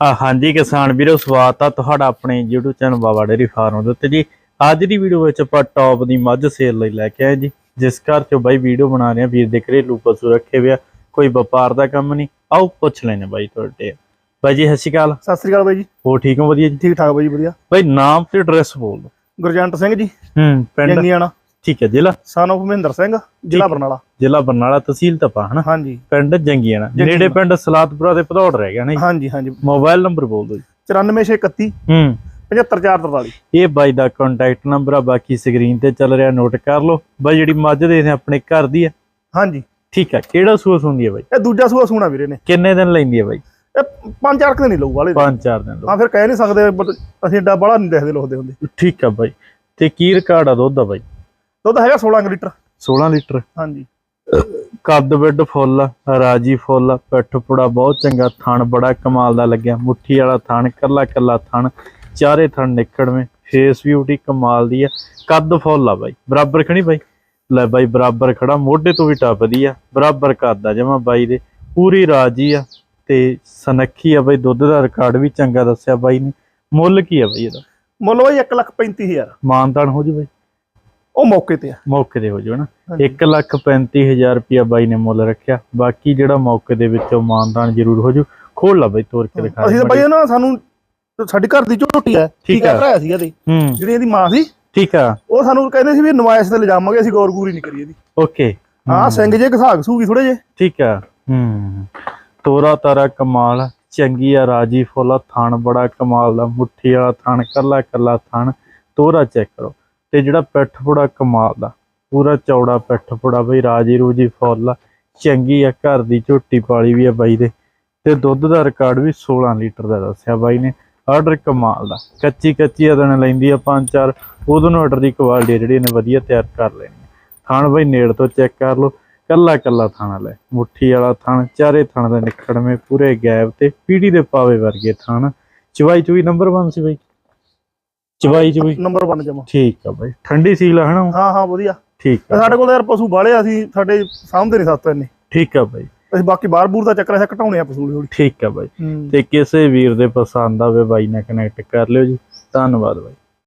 ਹਾਂਜੀ ਕਿਸਾਨ ਵੀਰੋ ਸਵਾਗਤ ਆ ਤੁਹਾਡਾ ਆਪਣੇ YouTube channel Baba dairy farm ਦੇ ਉੱਤੇ ਜੀ। ਅੱਜ ਦੀ ਵੀਡੀਓ ਵਿੱਚ ਆਪਾਂ ਟੌਪ ਦੀ ਮੱਝ ਸੇਲ ਲਈ ਲੈ ਕੇ ਆਏ ਜੀ। ਜਿਸ ਘਰ ਚੋਂ ਬਾਈ ਵੀਡੀਓ ਬਣਾ ਰਹੇ ਆ ਵੀਰ ਦੇ ਘਰੇਲੂ ਪਸ਼ੂ ਰੱਖੇ ਹੋਏ ਆ ਕੋਈ ਵਪਾਰ ਦਾ ਕੰਮ ਨਹੀਂ। ਆਓ ਪੁੱਛ ਲੈਣੇ ਬਾਈ ਤੁਹਾਡੇ ਬਾਈ ਜੀ ਸਤਿ ਸ਼੍ਰੀ ਅਕਾਲ। ਸਤਿ ਸ੍ਰੀ ਅਕਾਲ ਬਾਈ ਜੀ। ਹੋ ਠੀਕ ਹੋ ਵਧੀਆ ਜੀ? ਠੀਕ ਠਾਕ ਬਾਈ ਜੀ ਵਧੀਆ। ਬਾਈ ਨਾਮ ਤੇ ਐਡਰੈਸ ਬੋਲ ਦਿਓ। ਗੁਰਜੰਟ ਸਿੰਘ ਜੀ ਹੂੰ ਪਿੰਡ? ਜੰਗੀਆਣਾ। ਠੀਕ ਹੈ ਜ਼ਿਲ੍ਹਾ? ਸਨ ਮਹਿੰਦਰ ਸਿੰਘ ਜ਼ਿਲ੍ਹਾ ਬਰਨਾਲਾ। ਜ਼ਿਲ੍ਹਾ ਬਰਨਾਲਾ ਤਹਿਸੀਲ ਤਪਾ ਹਨਾ? ਹਾਂਜੀ। ਪਿੰਡ ਜੰਗੀਆਣਾ। ਨੇੜੇ ਪਿੰਡ ਸਲਾਤਪੁਰਾ ਦੇ ਭਦੌੜ ਰਹਿ ਗਿਆ ਨਹੀਂ? ਹਾਂਜੀ ਹਾਂਜੀ। ਮੋਬਾਈਲ ਨੰਬਰ ਬੋਲ ਦਿਓ ਜੀ। 94631 ਹੂੰ। 75443 ਇਹ ਬਾਈ ਦਾ ਕੰਟੈਕਟ ਨੰਬਰ ਆ ਬਾਕੀ ਸਕਰੀਨ ਤੇ ਚੱਲ ਰਿਹਾ ਨੋਟ ਕਰ ਲਓ। ਬਾਈ ਜਿਹੜੀ ਮੱਝ ਦੇ ਨੇ ਆਪਣੇ ਘਰ ਦੀ ਆ। ਹਾਂਜੀ। ਠੀਕ ਆ ਕਿਹੜਾ ਸੂਸ ਹੁੰਦੀ ਹੈ ਬਾਈ? ਇਹ ਦੂਜਾ ਸੂਆ ਸੂਣਾ ਵੀਰੇ ਨੇ। ਕਿੰਨੇ ਦਿਨ ਲੈਂਦੀ ਹੈ ਬਾਈ? ਇਹ ਪੰਜ ਚਾਰ ਦਿਨ ਨਹੀਂ ਲਊ ਵਾਲੇ ਪੰਜ ਚਾਰ ਦਿਨ ਹਾਂ ਫਿਰ ਕਹਿ ਨਹੀਂ ਸਕਦੇ ਅਸੀਂ ਏਡਾ ਬੜਾ ਨਹੀਂ ਦੇਖਦੇ ਲੋਕਦੇ ਹੁੰਦੇ। ਠੀਕ ਆ ਬਾਈ। ਤੇ ਕੀ ਰਿਕਾਰਡ ਆ ਦੁੱਧ ਦਾ ਬਾਈ? ਦੁੱਧ ਹੈਗਾ 16 ਕੁ ਲੀਟਰ। 16 ਲੀਟਰ। ਹਾਂਜੀ। ਕੱਦ ਬਿੱਡ ਫੁੱਲ ਰਾਜੀ ਫੁੱਲ ਪਿੱਠ ਪੁੜਾ ਬਹੁਤ ਚੰਗਾ ਥਣ ਬੜਾ ਕਮਾਲ ਦਾ ਲੱਗਿਆ। ਮੁੱਠੀ ਵਾਲਾ ਥਣ ਕੱਲਾ ਕੱਲਾ ਥਣ ਚਾਰੇ ਥਣ ਨਿਕੜਵੇਂ। ਫੇਸ ਬਿਊਟੀ ਕਮਾਲ ਦੀ ਆ। ਕੱਦ ਫੁੱਲ ਆ ਬਾਈ। ਬਰਾਬਰ ਖਣੀ ਬਾਈ? ਲੈ ਬਾਈ ਬਰਾਬਰ ਖੜਾ। ਮੋਢੇ ਤੋਂ ਵੀ ਟੱਪਦੀ ਆ। ਬਰਾਬਰ ਕੱਦ ਆ ਜਮਾ ਬਾਈ ਦੇ। ਪੂਰੀ ਰਾਜੀ ਆ ਤੇ ਸਨੱਖੀ ਆ ਬਾਈ। ਦੁੱਧ ਦਾ ਰਿਕਾਰਡ ਵੀ ਚੰਗਾ ਦੱਸਿਆ ਬਾਈ ਨੇ। ਮੁੱਲ ਕੀ ਆ ਬਾਈ ਇਹਦਾ? ਮੁੱਲ ਬਾਈ 135000 ਮਾਨਤਾਨ ਹੋ ਜੂ ਬਾਈ। ਉਹ ਮੌਕੇ ਤੇ ਆ। ਮੌਕੇ ਤੇ ਹੋ ਜੂ ਨਾ। ਹਾਂਜੀ। 1 ਲੱਖ 35000 ਰੁਪਇਆ ਬਾਈ ਨੇ ਮੁੱਲ ਰੱਖਿਆ। ਬਾਕੀ ਜਿਹੜਾ ਮੌਕੇ ਦੇ ਵਿੱਚੋਂ ਮਾਨਦਾਨ ਜ਼ਰੂਰ ਹੋ ਜੂ ਖੋਲ ਲਾ ਬਾਈ ਤੋਰ ਕੇ ਦਿਖਾ ਅਸੀਂ ਤਾਂ ਬਾਈ ਨਾ ਸਾਨੂੰ ਸਾਡੀ ਘਰ ਦੀ ਝੋਟੀ ਆ ਠੀਕ ਆ। ਭਰਾਇਆ ਸੀ ਇਹਦੀ ਹੂੰ। ਜਿਹੜੀ ਇਹਦੀ ਮਾਂ ਸੀ ਠੀਕ ਆ। ਉਹ ਸਾਨੂੰ ਕਹਿੰਦੇ ਸੀ ਵੀ ਨਮਾਇਸ਼ ਤੇ ਲਿਜਾਵਾਂਗੇ ਅਸੀਂ ਗੌਰ ਗੂਰੀ ਨਹੀਂ ਕਰੀ ਇਹਦੀ। ਓਕੇ। ਹਾਂ ਸਿੰਘ ਜੇ ਘਸਾਗ ਸੂਗੀ ਥੋੜੇ ਜੇ। ਠੀਕ ਆ। ਹੂੰ। ਤੋਰਾ ਤਾਰਾ ਕਮਾਲ ਚੰਗੀ ਆ ਰਾਜੀ ਫੁੱਲ ਥਣ ਬੜਾ ਕਮਾਲ ਦਾ ਮੁੱਠੀ ਵਾਲਾ ਥਣ ਕੱਲਾ ਕੱਲਾ ਥਣ। ਤੋਰਾ ਚੈੱਕ ਕਰੋ। ਤੇ ਜਿਹੜਾ ਪਿੱਠ ਪੁੜਾ ਕਮਾਲ ਦਾ, ਪੂਰਾ ਚੌੜਾ ਪਿੱਠ ਪੁੜਾ ਬਈ, ਰਾਜੀ ਰੂਜੀ ਫੁੱਲ ਆ, ਚੰਗੀ ਆ, ਘਰ ਦੀ ਝੋਟੀ ਪਾਲੀ ਵੀ ਆ ਬਾਈ ਦੇ, ਤੇ ਦੁੱਧ ਦਾ ਰਿਕਾਰਡ ਵੀ 16 ਲੀਟਰ ਦਾ ਦੱਸਿਆ ਬਾਈ ਨੇ ਆਰਡਰ ਕਮਾਲ ਦਾ, ਕੱਚੀ ਕੱਚੀ ਅਦਣ ਲੈਂਦੀ ਆ ਪੰਜ ਚਾਰ ਉਦੋਂ ਨੂੰ ਆਰਡਰ ਦੀ ਕੁਆਲਿਟੀ ਆ ਜਿਹੜੀ ਇਹਨੇ ਵਧੀਆ ਤਿਆਰ ਕਰ ਲੈਣੀ ਥਾਣ ਬਾਈ ਨੇੜ ਤੋਂ ਚੈੱਕ ਕਰ ਲਓ, ਕੱਲਾ ਕੱਲਾ ਥਾਣਾ ਲੈ, ਮੁੱਠੀ ਵਾਲਾ ਥਾਣ, ਚਾਰੇ ਥਣ ਦਾ ਨਿਖੜਵੇਂ ਪੂਰੇ ਗੈਪ ਤੇ ਪੀੜੀ ਦੇ ਪਾਵੇ ਵਰਗੇ ਥਣ, ਚਵਾਈ ਚੁਈ ਨੰਬਰ 1 ਸੀ ਬਾਈ। ਚਵਾਈ ਚੁਈ ਨੰਬਰ 1 ਜਮਾ। ਠੀਕ ਆ ਬਾਈ। ਠੰਡੀ ਸੀਲ ਆ ਹਨਾ ਹਾਂ ਹਾਂ ਵਧੀਆ। ਠੀਕ ਆ। ਸਾਡੇ ਕੋਲ ਯਾਰ ਪਸ਼ੂ ਬਾਲੇ ਅਸੀਂ ਸਾਡੇ ਸਾਹਮਣੇ ਨਹੀਂ ਸੱਤ ਇੰਨੇ। ਠੀਕ ਆ ਬਾਈ। ਅਸੀਂ ਬਾਕੀ ਬਾਹਰ ਬੂਰ ਦਾ ਚੱਕਰ ਹੈ ਘਟਾਉਣੇ ਆ ਪਸ਼ੂ ਠੀਕ ਆ ਬਾਈ। ਤੇ ਕਿਸੇ ਵੀਰ ਦੇ ਪਸੰਦ ਆਵੇ ਬਾਈ ਨਾਲ ਕਨੈਕਟ ਕਰ ਲਿਓ ਜੀ। ਧੰਨਵਾਦ ਬਾਈ।